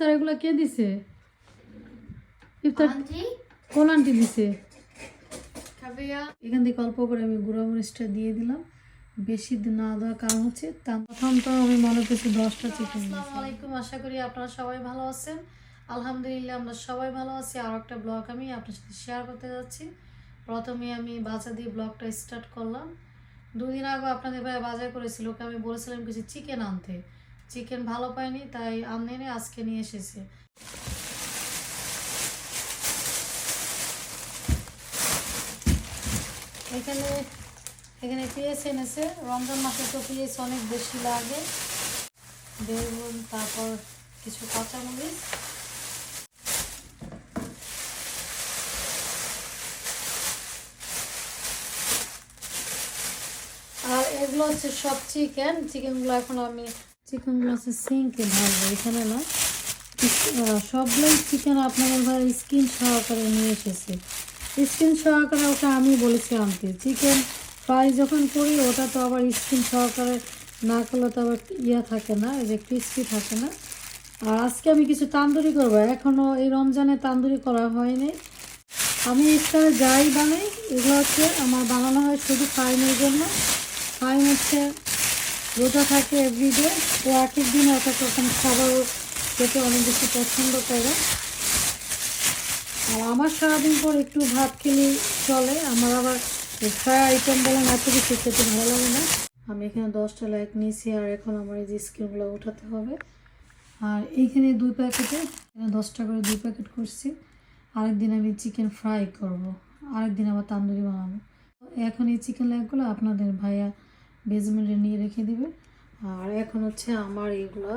ইফতার এগুলো কে দিছে? ইফতার কোন আন্টি দিছে? এখান থেকে অল্প করে আমি গুঁড়া মরিচটা দিয়ে দিলাম। বেশি না দেওয়ার কারণ হচ্ছে তার প্রথম তো আমি মনে করছি দশটা চিকেন আলাইকুম। আশা করি আপনারা সবাই ভালো আছেন। আলহামদুলিল্লাহ আমরা সবাই ভালো আছি। আর একটা ব্লগ আমি আপনার সাথে শেয়ার করতে যাচ্ছি। প্রথমে আমি বাজার দিয়ে ব্লগটা স্টার্ট করলাম। দুদিন আগে আপনাদের ভাই বাজার করেছিল ওকে আমি বলেছিলাম কিছু চিকেন আনতে। চিকেন ভালো পাইনি, তাই আনে এনে আজকে নিয়ে এসেছে। এখানে এখানে পেঁয়াজ এনেছে। রমজান মাসে তো পেঁয়াজ অনেক বেশি লাগে। বেগুন, তারপর কিছু কাঁচামরিচ। আর এগুলো হচ্ছে সব চিকেন চিকেনগুলো এখন আমি চিকেনগুলো হচ্ছে সিঙ্কে ভালো এখানে না সবগুলোই চিকেন আপনাদের ভাই স্কিন সহকারে নিয়ে এসেছে। স্কিন সহকারে ওটা আমি বলেছি আনতে। চিকেন ফ্রাই যখন করি, ওটা তো আবার স্কিন সহকারে না করলে তো আবার ইয়া থাকে না, এই যে ক্রিস্পি থাকে না। আর আজকে আমি কিছু তান্দুরি করব এখনও এই রমজানে তান্দুরি করা হয়নি। আমি ইফতারে যাই বানাই, এগুলো হচ্ছে আমার বানানো হয় শুধু ফাইনের জন্য। ফাইন হচ্ছে রোজা থাকে এভরিডে ও এক দিন এক রকম খাবার খেতে অনেক বেশি পছন্দ করে। আর আমার সারাদিন পর একটু ভাত খেলে চলে। আমার আবার ফ্রাই আইটেম বলেন এত কিছু খেতে ভালো লাগে না। আমি এখানে দশটা লাইক নিয়েছি আর এখন আমার এই যে স্কিনগুলো উঠাতে হবে। আর এইখানে দুই প্যাকেটে দশটা করে দুই প্যাকেট করছি। আরেকদিন আমি চিকেন ফ্রাই করব। আরেকদিন আবার তান্দুরি বানাবো। এখন এই চিকেন লাইকগুলো আপনাদের ভাইয়া বেজমেন্টে নিয়ে রেখে দিবে। আর এখন হচ্ছে আমার এগুলো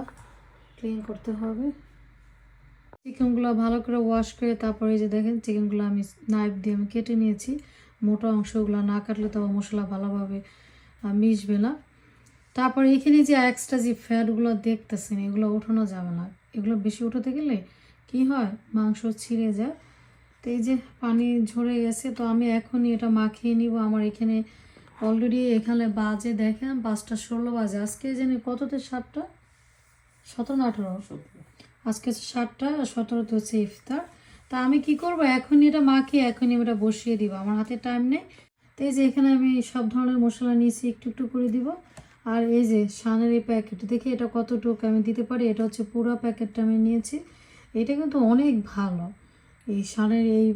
ক্লিন করতে হবে। চিকেনগুলো ভালো করে ওয়াশ করে তারপরে যে দেখেন, চিকেনগুলো আমি নাইফ দিয়ে আমি কেটে নিয়েছি। মোটা অংশগুলো না কাটলে তো মশলা ভালোভাবে মিশবে না। তারপরে এখানে যে এক্সট্রা যে ফ্যাটগুলো দেখতেছেন, এগুলো ওঠানো যাবে না। এগুলো বেশি উঠাতে গেলে কি হয়? মাংস ছিঁড়ে যায়। তো এই যে পানি ঝরে গেছে, তো আমি এখনই এটা মাখিয়ে নিব। আমার এখানে অলরেডি এখানে বাজে দেখেন, পাঁচটা ষোলো বাজে। আজকে জানি কততে সাতটা? সতেরো না আঠারো? আজকে হচ্ছে সাতটা সতেরোতে হচ্ছে ইফতার। তা আমি কি করব? এখনই এটা মাখিয়ে, এখনই এটা বসিয়ে দিব। আমার হাতে টাইম নেই। তো এই যে এখানে আমি সব ধরনের মশলা নিয়েছি, একটু একটু করে দিব। আর এই যে সানের এই প্যাকেট দেখি এটা কতটুকু আমি দিতে পারি? এটা হচ্ছে পুরো প্যাকেটটা আমি নিয়েছি। এটা কিন্তু অনেক ভালো। এই সানের এই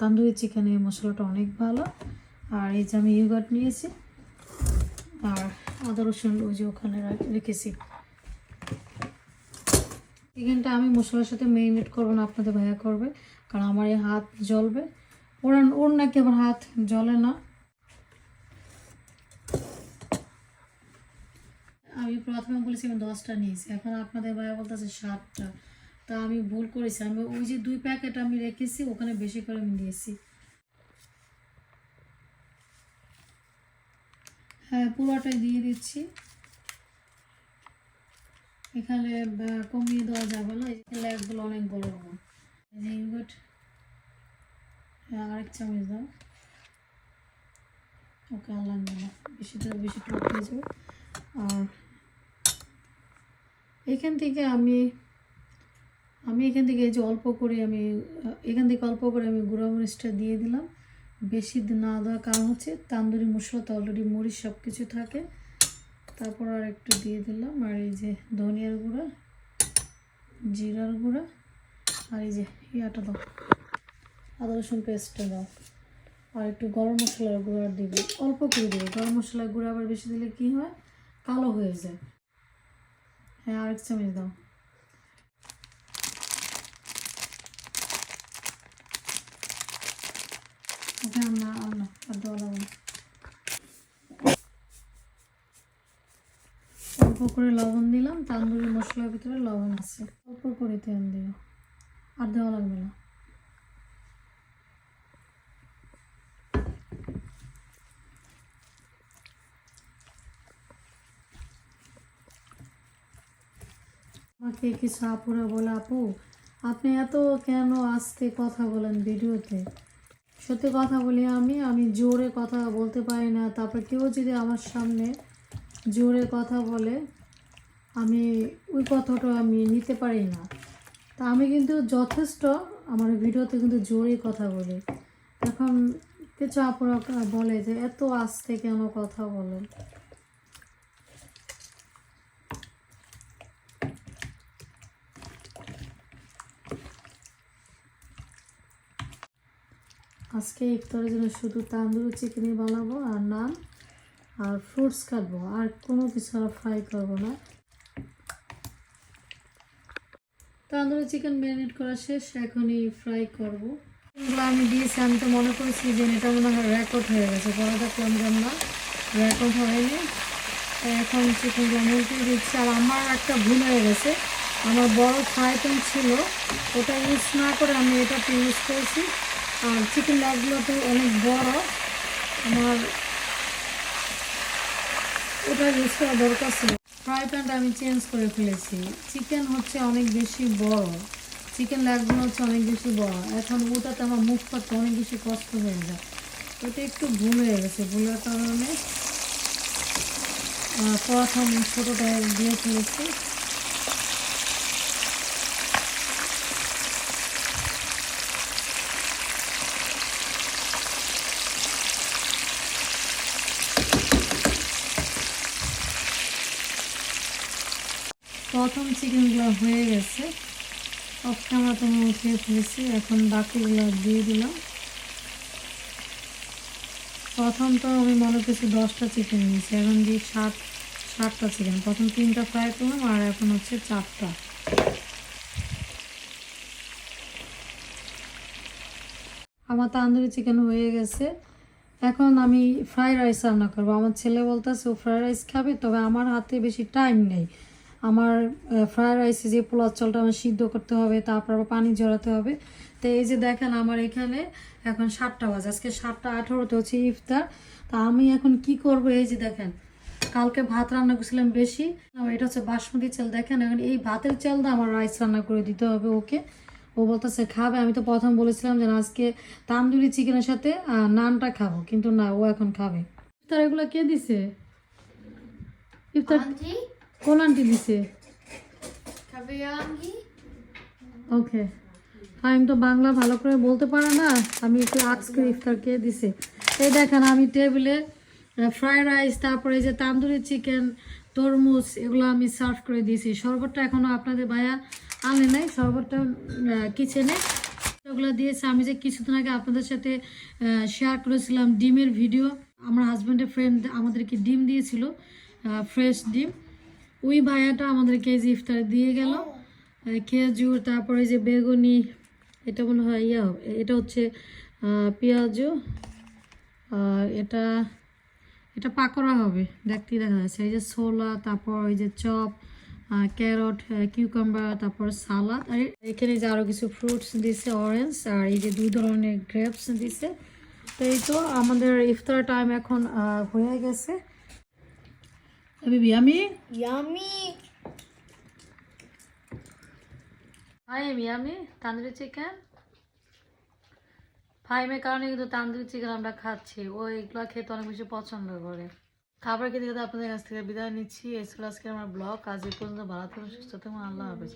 তান্দুরি চিকেনের মশলাটা অনেক ভালো। আর এই যে আমি ইউগাট নিয়েছি, আর আদা রসুন ওই যে ওখানে রেখেছি। চিকেনটা আমি মশলার সাথে মেরিনেট করব না, আপনাদের ভাইয়া করবে, কারণ আমার এই হাত জ্বলবে। ওর ওর নাকি আমার হাত জ্বলে না। আমি প্রথমে বলেছি আমি দশটা নিয়েছি, এখন আপনাদের ভাইয়া বলতেছে সাতটা। তা আমি ভুল করেছি, আমি ওই যে দুই প্যাকেট আমি রেখেছি, ওখানে বেশি করে আমি দিয়েছি। হ্যাঁ পুরোটাই দিয়ে দিচ্ছি। এখানে কমিয়ে দেওয়া যাবে না, এই ল্যাগগুলো অনেক বড় বড়। হ্যাঁ আরেক চামচ দাও। ওকে, আর না। বেশি তো বেশি টক হয়ে যাবে। আর এখান থেকে আমি আমি এখান থেকে এই যে অল্প করে আমি এখান থেকে অল্প করে আমি গুঁড়া মরিচটা দিয়ে দিলাম। বেশি না দেওয়ার কারণ হচ্ছে তান্দুরি মশলা তো অলরেডি মরিচ সব কিছু থাকে। তারপর আর একটু দিয়ে দিলাম। আর এই যে ধনিয়ার গুঁড়া, জিরার গুঁড়া, আর এই যে ইয়াটা দাও, আদা রসুন পেস্টটা দাও। আর একটু গরম মশলার গুঁড়া দিবে, অল্প করে দিবে। গরম মশলার গুঁড়া আবার বেশি দিলে কি হয়? কালো হয়ে যায়। হ্যাঁ আরেক চামচ দাও। দেওয়া লাগবে না। অল্প করে লবণ দিলাম তান্দুরি মশলার ভিতরে লবণ আছে অল্প করে তেল দিও আর দেওয়া লাগবে না আমাকে কিছু আপুরা বলে আপু? আপনি এত কেন আস্তে কথা বলেন ভিডিওতে? সত্যি কথা বলি আমি আমি জোরে কথা বলতে পারি না। তারপর কেউ যদি আমার সামনে জোরে কথা বলে, আমি ওই কথাটা আমি নিতে পারি না। তা আমি কিন্তু যথেষ্ট আমার ভিডিওতে কিন্তু জোরে কথা বলি। এখন কিছু আপনারা বলে যে, এত আস্তে কেন কথা বলেন আজকে ইফতারের জন্য শুধু তান্দুরি চিকেনই বানাবো আর নান আর ফ্রুটস কাটবো, আর কোনো কিছু আর ফ্রাই করব না। তান্দুরি চিকেন ম্যারিনেট করা শেষ, এখনই ফ্রাই করব। আমি দিয়েছি, আমি তো মনে করছি যে এটা মনে হয় রেকর্ড হয়ে গেছে, পরে দেখলাম যে না রেকর্ড হয়নি। এখন চিকেনগুলো মুলতে দিচ্ছি। আর আমার একটা ভুল হয়ে গেছে, আমার বড় ফ্রাই প্যান ছিল, ওটা ইউজ না করে আমি এটাতে ইউজ করেছি। আর চিকেন লেগগুলো তো অনেক বড়। আমার ওটা ইউজ করা দরকার ছিল। ফ্রাই প্যানটা আমি চেঞ্জ করে ফেলেছি। চিকেন হচ্ছে অনেক বেশি বড়। চিকেন লেগগুলো হচ্ছে অনেক বেশি বড়। এখন ওটাতে আমার মুখ করতে অনেক বেশি কষ্ট হয়ে যায়। ওটা একটু ভুল হয়ে গেছে। ভুলের কারণে প্রথম ছোটোটা দিয়ে ফেলেছি। প্রথম চিকেনগুলো হয়ে গেছে। অফ ক্যামেরা তো ফেলেছি, এখন বাকিগুলো দিয়ে দিলাম। প্রথম তো আমি মনে করছি দশটা চিকেন নিয়েছি, এখন দিই সাত, সাতটা চিকেন। প্রথম তিনটা ফ্রাই করলাম আর এখন হচ্ছে চারটা। আমার তান্দুরি চিকেন হয়ে গেছে। এখন আমি ফ্রাইড রাইস রান্না করব। আমার ছেলে বলতেছে, ও ফ্রাইড রাইস খাবে? তবে আমার হাতে বেশি টাইম নেই। আমার ফ্রায়েড রাইসে যে পোলার চালটা আমার সিদ্ধ করতে হবে, তারপর আবার পানি জড়াতে হবে। তো এই যে দেখেন আমার এখানে এখন সাতটা বাজে, আজকে সাতটা আঠারোতে হচ্ছে ইফতার। তা আমি এখন কি করব? এই যে দেখেন, কালকে ভাত রান্না করছিলাম বেশি। এটা হচ্ছে বাসমতি চাল, দেখেন এখন এই ভাতের চাল আমার রাইস রান্না করে দিতে হবে ওকে। ও বলতেছে, খাবে? আমি তো প্রথম বলেছিলাম যে আজকে তান্দুরি চিকেনের সাথে নানটা খাব, কিন্তু না, ও এখন খাবে। ইফতার এগুলো কে দিছে? ইফতার? কোন আন্টি দিছে? ওকে। আমি তো বাংলা ভালো করে বলতে পারে না আমি একটু আক্স করে ইফতার কে দিছে। এই দেখেন আমি টেবিলে ফ্রাইড রাইস তারপরে যে তান্দুরি চিকেন তরমুজ এগুলো আমি সার্ভ করে দিয়েছি। শরবতটা এখনও আপনাদের ভাইয়া আনে নাই শরবতটা কিচেনে। ওগুলো দিয়েছে আমি যে কিছুদিন আগে আপনাদের সাথে শেয়ার করেছিলাম ডিমের ভিডিও। আমার হাজব্যান্ডের ফ্রেন্ড আমাদেরকে ডিম দিয়েছিল ফ্রেশ ডিম। ওই ভাইয়াটা আমাদেরকে এই যে ইফতার দিয়ে গেল। খেজুর তারপরে যে বেগুনি এটা মনে হয় ইয়া হবে। এটা হচ্ছে পেঁয়াজু আর এটা এটা পাকোড়া হবে দেখতেই দেখা যাচ্ছে। এই যে ছোলা তারপর ওই যে চপ ক্যারট কিউকাম্বার তারপর সালাদ আর এখানে যে আরও কিছু ফ্রুটস দিছে অরেঞ্জ আর এই যে দুই ধরনের গ্রেপস দিছে। তো এই তো আমাদের ইফতার টাইম এখন হয়ে গেছে। বিবি yummy? Yummy! হাই আমি আমি তান্দুরি চিকেন ফাইমের কারণে কিন্তু তান্দুরি চিকেন আমরা খাচ্ছি। ও এগুলো খেতে অনেক বেশি পছন্দ করে। খাবার খেতে খেতে আপনাদের কাছ থেকে বিদায় নিচ্ছি। এই ছিল আজকে আমার ব্লগ। আজ পর্যন্ত ভালো থাকুন সুস্থ থাকুন। আল্লাহ হাফেজ।